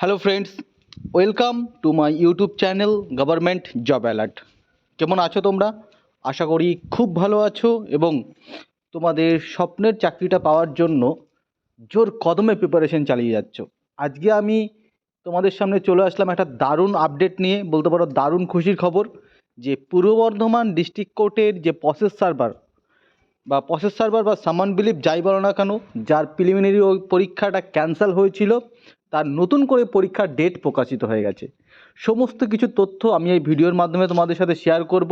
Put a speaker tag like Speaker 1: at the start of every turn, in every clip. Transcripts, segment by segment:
Speaker 1: Hello friends welcome to my YouTube channel government job alert কেমন আছো তোমরা? আশা করি খুব ভালো আছো এবং তোমাদের স্বপ্নের চাকরিটা পাওয়ার জন্য জোর কদমে প্রিপারেশন চালিয়ে যাচ্ছ। আজকে আমি তোমাদের সামনে চলে আসলাম একটা দারুণ আপডেট নিয়ে, বলতে পারো দারুণ খুশির খবর, যে পূর্ব বর্ধমান ডিস্ট্রিক্ট কোর্টের যে প্রসেস সার্ভার বা প্রসেস সার্ভার বা সামান বিলিভ যাই বলো না কেন, যার প্রিলিমিনারি পরীক্ষাটা ক্যান্সেল হয়েছিল তার নতুন করে পরীক্ষার ডেট প্রকাশিত হয়ে গেছে। সমস্ত কিছু তথ্য আমি এই ভিডিওর মাধ্যমে তোমাদের সাথে শেয়ার করব।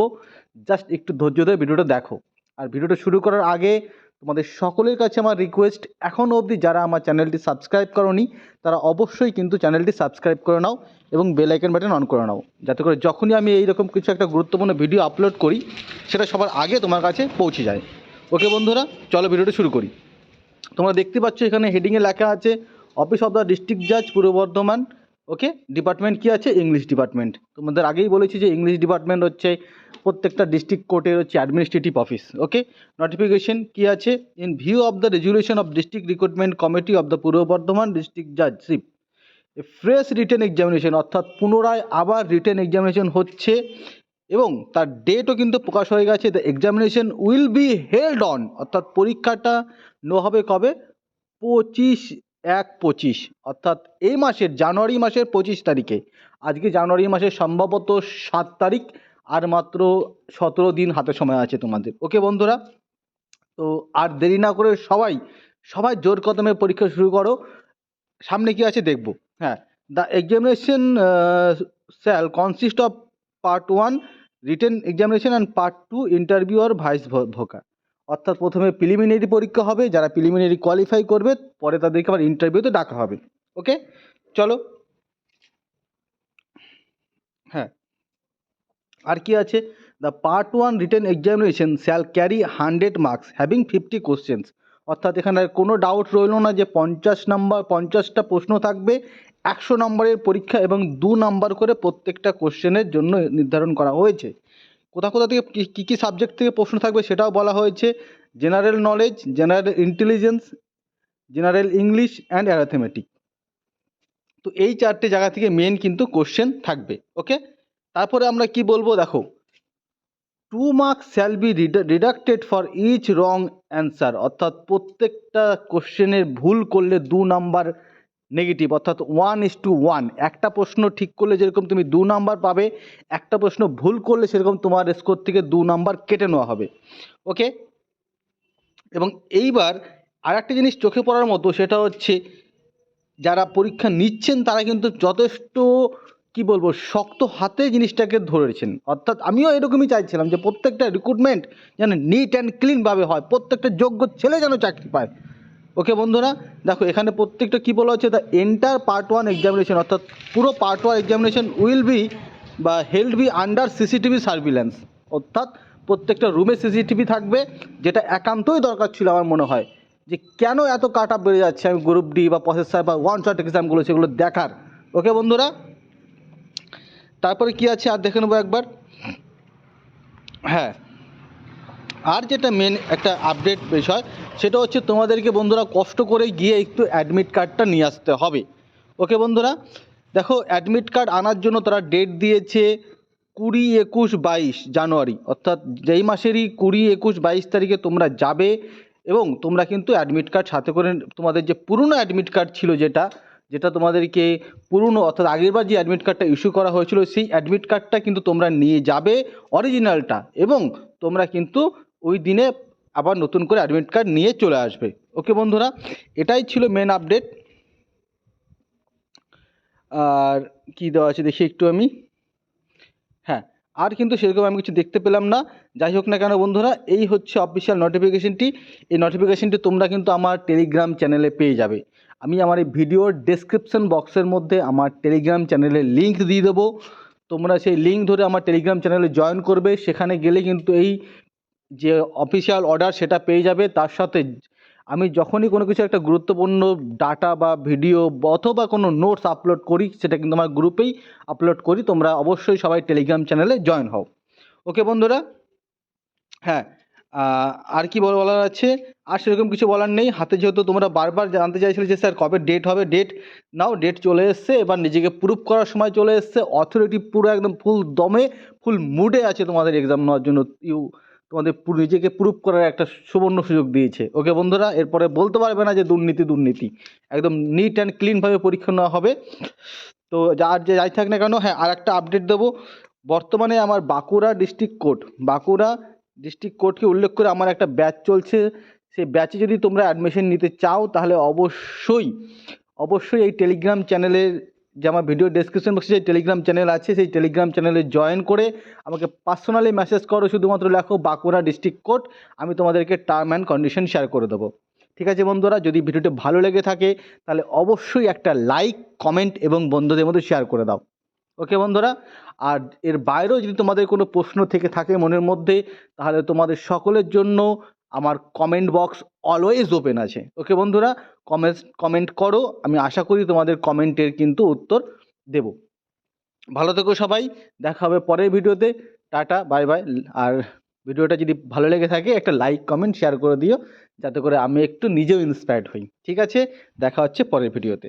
Speaker 1: জাস্ট একটু ধৈর্য ধরে ভিডিওটা দেখো। আর ভিডিওটা শুরু করার আগে তোমাদের সকলের কাছে আমার রিকোয়েস্ট এখনও অবধি যারা আমার চ্যানেলটি সাবস্ক্রাইব করনি, তারা অবশ্যই কিন্তু চ্যানেলটি সাবস্ক্রাইব করে নাও এবং বেল আইকন বাটন অন করে নাও। যাতে করে যখনই আমি এইরকম কিছু একটা গুরুত্বপূর্ণ ভিডিও আপলোড করি, সেটা সবার আগে তোমার কাছে পৌঁছে যায়। ওকে বন্ধুরা, চলো ভিডিওটা শুরু করি। তোমরা দেখতে পাচ্ছ এখানে হেডিংয়ে লেখা আছে অফিস অফ দ্য ডিস্ট্রিক্ট জাজ পূর্ব বর্ধমান ওকে ডিপার্টমেন্ট কী আছে? ইংলিশ ডিপার্টমেন্ট তোমাদের আগেই বলেছি যে ইংলিশ ডিপার্টমেন্ট হচ্ছে প্রত্যেকটা ডিস্ট্রিক্ট কোর্টের হচ্ছে অ্যাডমিনিস্ট্রেটিভ অফিস ওকে নোটিফিকেশন কী আছে? In view of the resolution of district recruitment committee of the Purba Bardhaman district judgeship fresh written examination অর্থাৎ পুনরায় আবার রিটেন এক্সামিনেশন হচ্ছে এবং তার ডেটও কিন্তু প্রকাশ হয়ে গেছে। The examination will be held on অর্থাৎ পরীক্ষাটা নো হবে কবে? পঁচিশ এক পঁচিশ, অর্থাৎ এই মাসের জানুয়ারি মাসের পঁচিশ তারিখে। আজকে জানুয়ারি মাসের সম্ভবত সাত তারিখ, আর মাত্র সতেরো দিন হাতে সময় আছে তোমাদের। ওকে বন্ধুরা? তো আর দেরি না করে সবাই সবাই জোর কদমে পরীক্ষা শুরু করো। সামনে কি আছে দেখব। হ্যাঁ the examination shall consist of part one written examination and part two interview R viva voce অর্থাৎ প্রথমে প্রিলিমিনারি পরীক্ষা হবে, যারা প্রিলিমিনারি কোয়ালিফাই করবে, পরে তাদেরকে আবার ইন্টারভিউতে ডাকা হবে ওকে চলো। হ্যাঁ। আর কি আছে? The part one written examination shall carry hundred marks having fifty questions অর্থাৎ এখানে কোনো ডাউট রইল না যে পঞ্চাশ নাম্বার পঞ্চাশটা প্রশ্ন থাকবে, একশো নম্বরের পরীক্ষা এবং দু নাম্বার করে প্রত্যেকটা কোশ্চেনের জন্য নির্ধারণ করা হয়েছে। কোথা কোথা থেকে কী কী সাবজেক্ট থেকে প্রশ্ন থাকবে সেটাও বলা হয়েছে। General knowledge general intelligence general English and arithmetic তো এই চারটে জায়গা থেকে মেন কিন্তু কোশ্চেন থাকবে ওকে তারপরে আমরা কি বলব দেখো? Two marks shall be deducted for each wrong answer অর্থাৎ প্রত্যেকটা কোশ্চেনের ভুল করলে দু নাম্বার নেগেটিভ অর্থাৎ ওয়ান ইস টু ওয়ান একটা প্রশ্ন ঠিক করলে যেরকম তুমি দু নাম্বার পাবে, একটা প্রশ্ন ভুল করলে সেরকম তোমার স্কোর থেকে দু নাম্বার কেটে নেওয়া হবে। ওকে এবং এইবার আর একটা জিনিস চোখে পড়ার মতো, সেটা হচ্ছে যারা পরীক্ষা নিচ্ছেন, তারা কিন্তু যথেষ্ট, কি বলব, শক্ত হাতে জিনিসটাকে ধরেছেন। অর্থাৎ আমিও এরকমই চাইছিলাম যে প্রত্যেকটা রিক্রুটমেন্ট যেন নিট অ্যান্ড ক্লিনভাবে হয়, প্রত্যেকটা যোগ্য ছেলে যেন চাকরি পায়। ওকে বন্ধুরা, দেখো এখানে প্রত্যেকটা কী বলা হচ্ছে? The entire part one examination অর্থাৎ পুরো part one examination will be বা held be under CCTV surveillance অর্থাৎ প্রত্যেকটা রুমে সিসিটিভি থাকবে, যেটা একান্তই দরকার ছিল আমার মনে হয়। যে কেন এত কাট আপ বেড়ে যাচ্ছে? আমি গ্রুপ ডি বা প্রসেসর বা ওয়ান শট এক্সামগুলো সেগুলো দেখার। ওকে বন্ধুরা, তারপরে কি আছে? আর দেখে নেব একবার। হ্যাঁ আর যেটা মেন একটা আপডেট বিষয়, সেটা হচ্ছে তোমাদেরকে বন্ধুরা কষ্ট করে গিয়ে একটু অ্যাডমিট কার্ডটা নিয়ে আসতে হবে। ওকে বন্ধুরা? দেখো অ্যাডমিট কার্ড আনার জন্য তারা ডেট দিয়েছে কুড়ি একুশ বাইশ জানুয়ারি। অর্থাৎ যেই মাসেরই কুড়ি একুশ বাইশ তারিখে তোমরা যাবে এবং তোমরা কিন্তু অ্যাডমিট কার্ড সাথে করে তোমাদের যে পুরনো অ্যাডমিট কার্ড ছিল যেটা যেটা তোমাদেরকে পুরনো অর্থাৎ আগেরবার যে অ্যাডমিট কার্ডটা ইস্যু করা হয়েছিল, সেই অ্যাডমিট কার্ডটা কিন্তু তোমরা নিয়ে যাবে অরিজিনালটা এবং তোমরা কিন্তু ওই দিনে আবার নতুন করে অ্যাডমিট কার্ড নিয়ে চলে আসবে। ওকে বন্ধুরা, এটাই ছিল মেন আপডেট আর কি দেওয়া আছে দেখি একটু আমি। হ্যাঁ আর কিন্তু সেরকম আমি কিছু দেখতে পেলাম না। যাই হোক না কেন, বন্ধুরা, এই হচ্ছে অফিসিয়াল নোটিফিকেশনটি এই নোটিফিকেশনটি তোমরা কিন্তু আমার টেলিগ্রাম চ্যানেলে পেয়ে যাবে। আমি আমার এই ভিডিওর ডেসক্রিপশন বক্সের মধ্যে আমার টেলিগ্রাম চ্যানেলের লিঙ্ক দিয়ে দেবো। তোমরা সেই লিঙ্ক ধরে আমার টেলিগ্রাম চ্যানেলে জয়েন করবে। সেখানে গেলে কিন্তু এই যে অফিসিয়াল অর্ডার সেটা পেয়ে যাবে, তার সাথে আমি যখনই কোনো কিছু একটা গুরুত্বপূর্ণ ডাটা বা ভিডিও অথবা কোনো নোটস আপলোড করি, সেটা কিন্তু আমার গ্রুপেই আপলোড করি, তোমরা অবশ্যই সবাই টেলিগ্রাম চ্যানেলে জয়েন হও। ওকে বন্ধুরা? হ্যাঁ আর কি বল- বলার আছে? আর সেরকম কিছু বলার নেই। হাতে যেহেতু তোমরা বারবার জানতে চাইছিলে যে, স্যার, কবে ডেট হবে? ডেট নাও ডেট চলে এসছে। এবার নিজেকে প্রুভ করার সময় চলে এসছে। অথরিটি পুরো একদম ফুল দমে ফুল মুডে আছে তোমাদের এক্সাম নেওয়ার জন্য। ইউ তোমাদের নিজেকে প্রুভ করার একটা সুবর্ণ সুযোগ দিয়েছে। ওকে বন্ধুরা, এরপরে বলতে পারবে না যে দুর্নীতি দুর্নীতি। একদম নিট অ্যান্ড ক্লিনভাবে পরীক্ষা নেওয়া হবে। তো যার যে যাই থাক না কেন হ্যাঁ আর একটা আপডেট দেবো। বর্তমানে আমার Bankura district court Bankura district কোর্টকে উল্লেখ করে আমার একটা ব্যাচ চলছে। সেই ব্যাচে যদি তোমরা অ্যাডমিশন নিতে চাও, তাহলে অবশ্যই অবশ্যই এই টেলিগ্রাম চ্যানেলের যে আমার ভিডিও ডেসক্রিপশন বক্সে যে টেলিগ্রাম চ্যানেল আছে, সেই টেলিগ্রাম চ্যানেলে জয়েন করে আমাকে পার্সোনালি মেসেজ করো। শুধুমাত্র লেখো বাঁকুড়া ডিস্ট্রিক্ট কোর্ট আমি তোমাদেরকে টার্ম অ্যান্ড কন্ডিশন শেয়ার করে দেবো। ঠিক আছে বন্ধুরা, যদি ভিডিওটি ভালো লেগে থাকে, তাহলে অবশ্যই একটা লাইক কমেন্ট এবং বন্ধুদের মধ্যে শেয়ার করে দাও। ওকে বন্ধুরা, আর এর বাইরেও যদি তোমাদের কোনো প্রশ্ন থেকে থাকে মনের মধ্যে, তাহলে তোমাদের সকলের জন্য আমার কমেন্ট বক্স অলওয়েজ ওপেন আছে। ওকে বন্ধুরা কমেন্ট কমেন্ট করো, আমি আশা করি তোমাদের কমেন্টের কিন্তু উত্তর দেব। ভালো থেকো সবাই, দেখা হবে পরের ভিডিওতে, টাটা বাই বাই আর ভিডিওটা যদি ভালো লেগে থাকে, একটা লাইক কমেন্ট শেয়ার করে দিও, যাতে করে আমি একটু নিজেও ইন্সপায়ার্ড হই। ঠিক আছে, দেখা হচ্ছে পরের ভিডিওতে।